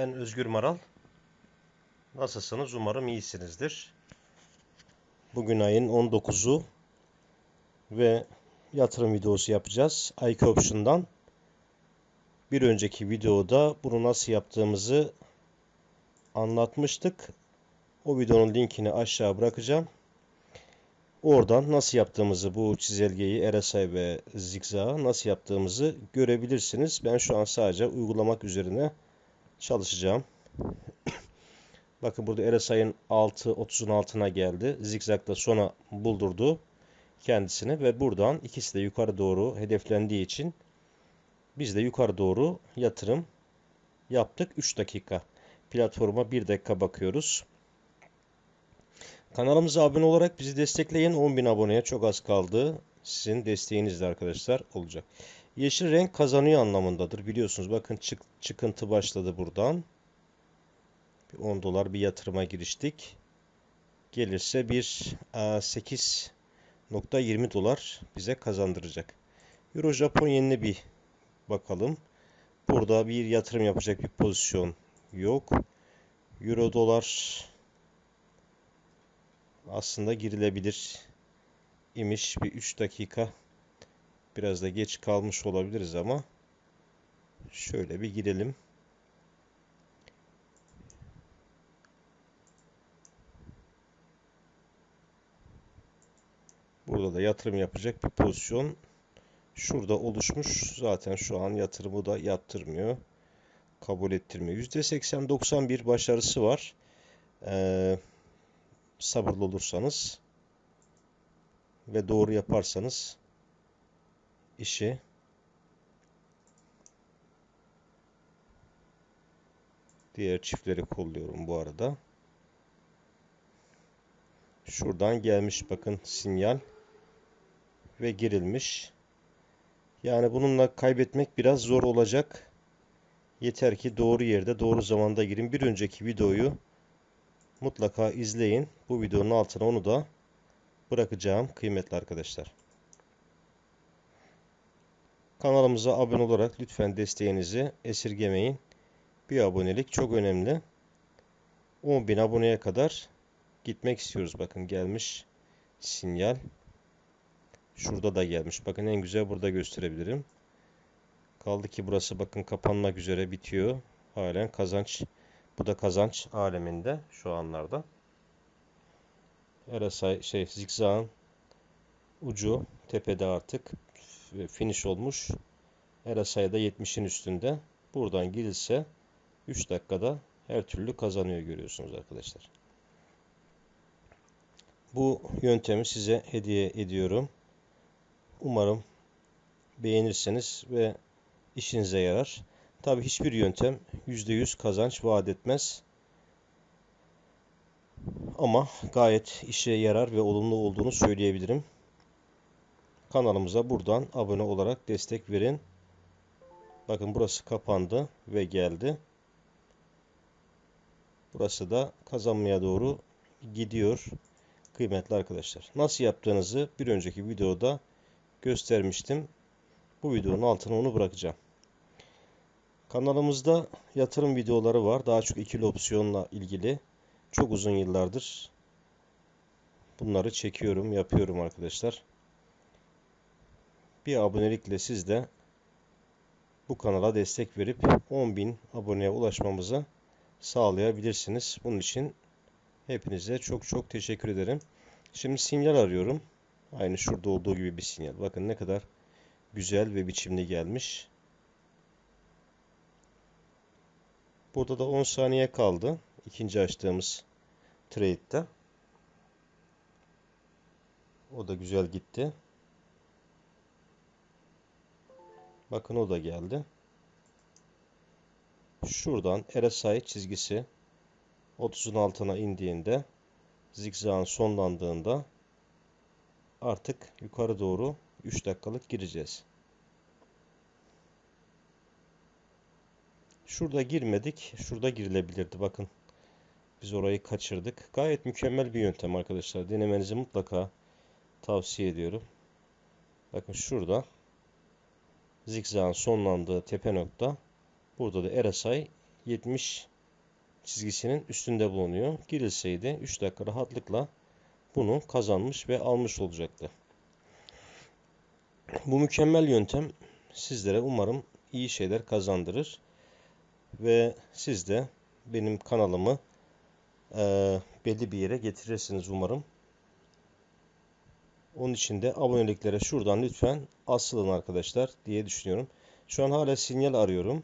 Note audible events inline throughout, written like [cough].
Ben Özgür Maral. Nasılsınız? Umarım iyisinizdir. Bugün ayın 19'u ve yatırım videosu yapacağız. IK Option'dan. Bir önceki videoda bunu nasıl yaptığımızı anlatmıştık. O videonun linkini aşağı bırakacağım. Oradan nasıl yaptığımızı bu çizelgeyi RSI ve zigzag'ı nasıl yaptığımızı görebilirsiniz. Ben şu an sadece uygulamak üzerine çalışacağım. [clears throat] Bakın burada RSI'nin 6 30'un altına geldi. Zigzag da sona buldurdu kendisini ve buradan ikisi de yukarı doğru hedeflendiği için biz de yukarı doğru yatırım yaptık. 3 dakika. Platforma 1 dakika bakıyoruz. Kanalımıza abone olarak bizi destekleyin. 10.000 aboneye çok az kaldı. Sizin desteğinizle arkadaşlar olacak. Yeşil renk kazanıyor anlamındadır. Biliyorsunuz bakın çık, çıkıntı başladı buradan. 10 dolar bir yatırıma giriştik. Gelirse bir 8.20 dolar bize kazandıracak. Euro Japon yenine bir bakalım. Burada bir yatırım yapacak bir pozisyon yok. Euro dolar aslında girilebilir imiş. Bir 3 dakika biraz da geç kalmış olabiliriz ama şöyle bir girelim. Burada da yatırım yapacak bir pozisyon şurada oluşmuş. Zaten şu an yatırımı da yaptırmıyor. Kabul ettirmiyor. %80-91 başarısı var. Ee, sabırlı olursanız ve doğru yaparsanız işi diğer çiftleri kolluyorum bu arada. Şuradan gelmiş bakın sinyal ve girilmiş. Yani bununla kaybetmek biraz zor olacak. Yeter ki doğru yerde doğru zamanda girin. Bir önceki videoyu mutlaka izleyin. Bu videonun altına onu da bırakacağım kıymetli arkadaşlar. Kanalımıza abone olarak lütfen desteğinizi esirgemeyin. Bir abonelik çok önemli. 10.000 aboneye kadar gitmek istiyoruz. Bakın gelmiş sinyal. Şurada da gelmiş. Bakın en güzel burada gösterebilirim. Kaldı ki burası bakın kapanmak üzere bitiyor. Halen kazanç bu da kazanç aleminde şu anlarda. RSI şey zigzagın ucu tepede artık finish olmuş. RSI da 70'in üstünde. Buradan girilse 3 dakikada her türlü kazanıyor görüyorsunuz arkadaşlar. Bu yöntemi size hediye ediyorum. Umarım beğenirseniz ve işinize yarar. Tabi hiçbir yöntem %100 kazanç vaat etmez. Ama gayet işe yarar ve olumlu olduğunu söyleyebilirim. Kanalımıza buradan abone olarak destek verin. Bakın burası kapandı ve geldi. Burası da kazanmaya doğru gidiyor kıymetli arkadaşlar. Nasıl yaptığınızı bir önceki videoda göstermiştim. Bu videonun altına onu bırakacağım. Kanalımızda yatırım videoları var. Daha çok ikili opsiyonla ilgili. Çok uzun yıllardır bunları çekiyorum, yapıyorum arkadaşlar. Bir abonelikle siz de bu kanala destek verip 10.000 aboneye ulaşmamıza sağlayabilirsiniz. Bunun için hepinize çok çok teşekkür ederim. Şimdi sinyal arıyorum. Aynı şurada olduğu gibi bir sinyal. Bakın ne kadar güzel ve biçimli gelmiş. Burada da 10 saniye kaldı. İkinci açtığımız trade'de. O da güzel gitti. Bakın o da geldi. Şuradan RSI çizgisi 30'un altına indiğinde zigzagın sonlandığında artık yukarı doğru 3 dakikalık gireceğiz. Şurada girmedik. Şurada girilebilirdi. Bakın. Biz orayı kaçırdık. Gayet mükemmel bir yöntem arkadaşlar. Denemenizi mutlaka tavsiye ediyorum. Bakın şurada zigzagın sonlandığı tepe nokta Burada da RSI 70 çizgisinin üstünde bulunuyor. Girilseydi 3 dakika rahatlıkla bunu kazanmış ve almış olacaktı. Bu mükemmel yöntem sizlere umarım iyi şeyler kazandırır ve siz de benim kanalımı e, belli bir yere getirirsiniz umarım. Onun için de aboneliklere şuradan lütfen asılın arkadaşlar diye düşünüyorum. Şu an hala sinyal arıyorum.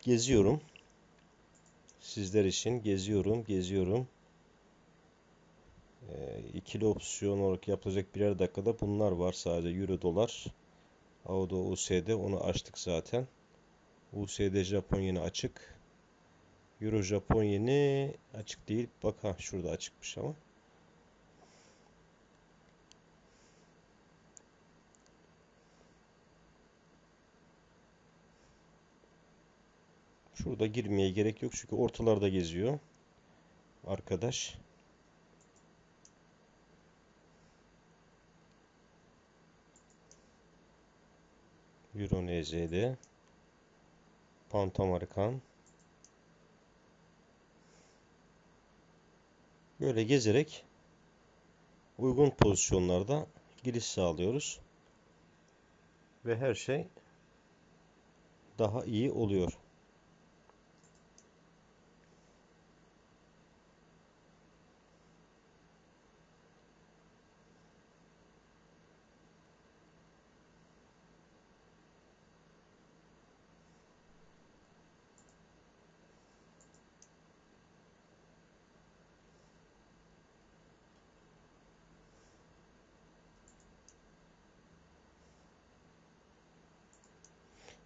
Geziyorum. Sizler için geziyorum, geziyorum. E, ikili opsiyon olarak yapılacak birer dakikada bunlar var sadece Euro dolar. Auto USD onu açtık zaten. USD Japon yeni açık. Euro Japon yeni açık değil. Bak ha şurada açıkmış ama. Şurada girmeye gerek yok çünkü ortalarda geziyor. Arkadaş. Euro NZ'de. Pound Amerikan. Böyle gezerek uygun pozisyonlarda giriş sağlıyoruz. Ve her şey daha iyi oluyor.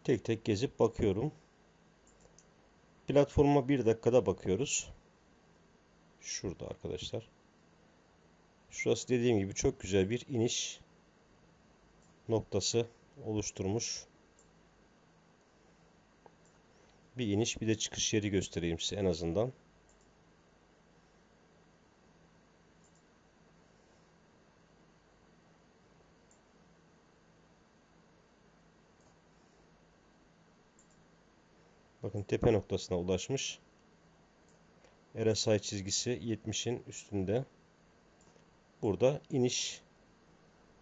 Tek tek gezip bakıyorum. Platforma bir dakikada bakıyoruz. Şurada arkadaşlar. Şurası dediğim gibi çok güzel bir iniş noktası oluşturmuş. Bir iniş bir de çıkış yeri göstereyim size en azından. Bakın tepe noktasına ulaşmış. RSI çizgisi 70'in üstünde. Burada iniş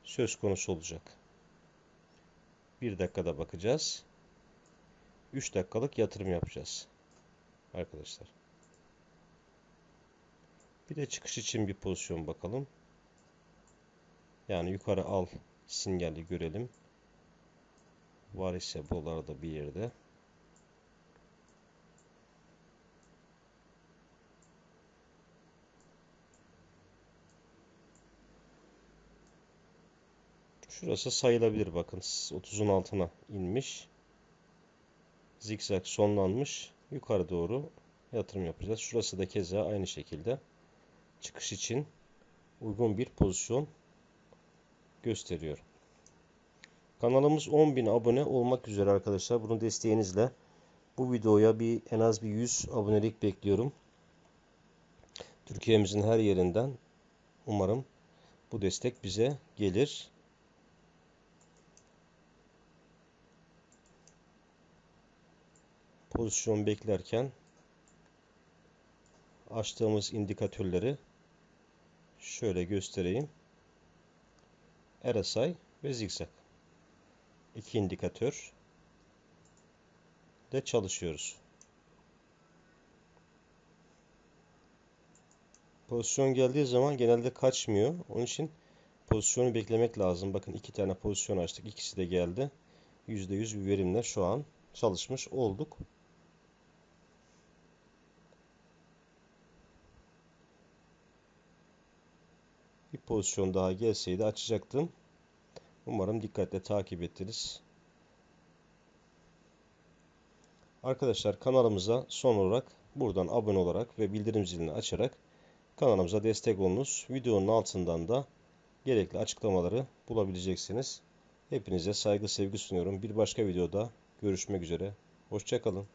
söz konusu olacak. 1 dakikada bakacağız. 3 dakikalık yatırım yapacağız. Arkadaşlar. Bir de çıkış için bir pozisyon bakalım. Yani yukarı al sinyali görelim. Var ise buralarda bir yerde. Şurası sayılabilir bakın. 30'un altına inmiş. Zikzak sonlanmış. Yukarı doğru yatırım yapacağız. Şurası da keza aynı şekilde çıkış için uygun bir pozisyon gösteriyor. Kanalımız 10.000 abone olmak üzere arkadaşlar. Bunun desteğinizle bu videoya bir en az bir 100 abonelik bekliyorum. Türkiye'mizin her yerinden umarım bu destek bize gelir. Pozisyon beklerken açtığımız indikatörleri şöyle göstereyim. RSI ve zigzag. İki indikatör de çalışıyoruz. Pozisyon geldiği zaman genelde kaçmıyor. Onun için pozisyonu beklemek lazım. Bakın iki tane pozisyon açtık. İkisi de geldi. %100 bir verimle şu an çalışmış olduk. Pozisyon daha gelseydi açacaktım. Umarım dikkatle takip ettiniz. Arkadaşlar kanalımıza son olarak buradan abone olarak ve bildirim zilini açarak kanalımıza destek olunuz. Videonun altından da gerekli açıklamaları bulabileceksiniz. Hepinize saygı sevgi sunuyorum. Bir başka videoda görüşmek üzere. Hoşçakalın.